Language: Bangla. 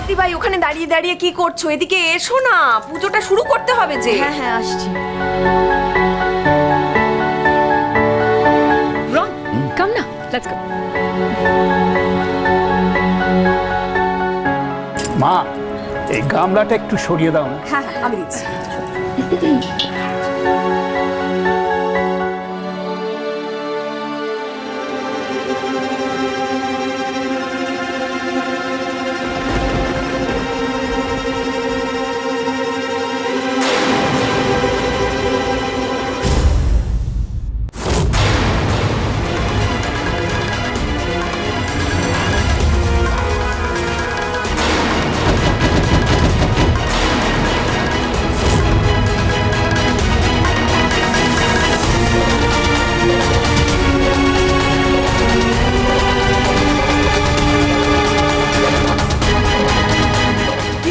বর্দি ভাই ওখানে দাঁড়িয়ে দাঁড়িয়ে কি করছ? এদিকে এসো না পুজোটা শুরু করতে হবে যে। হ্যাঁ হ্যাঁ আসছি। রন কাম না লেটস গো মা এই গামলাটা একটু সরিয়ে দাও না। হ্যাঁ হ্যাঁ আমি দিচ্ছি।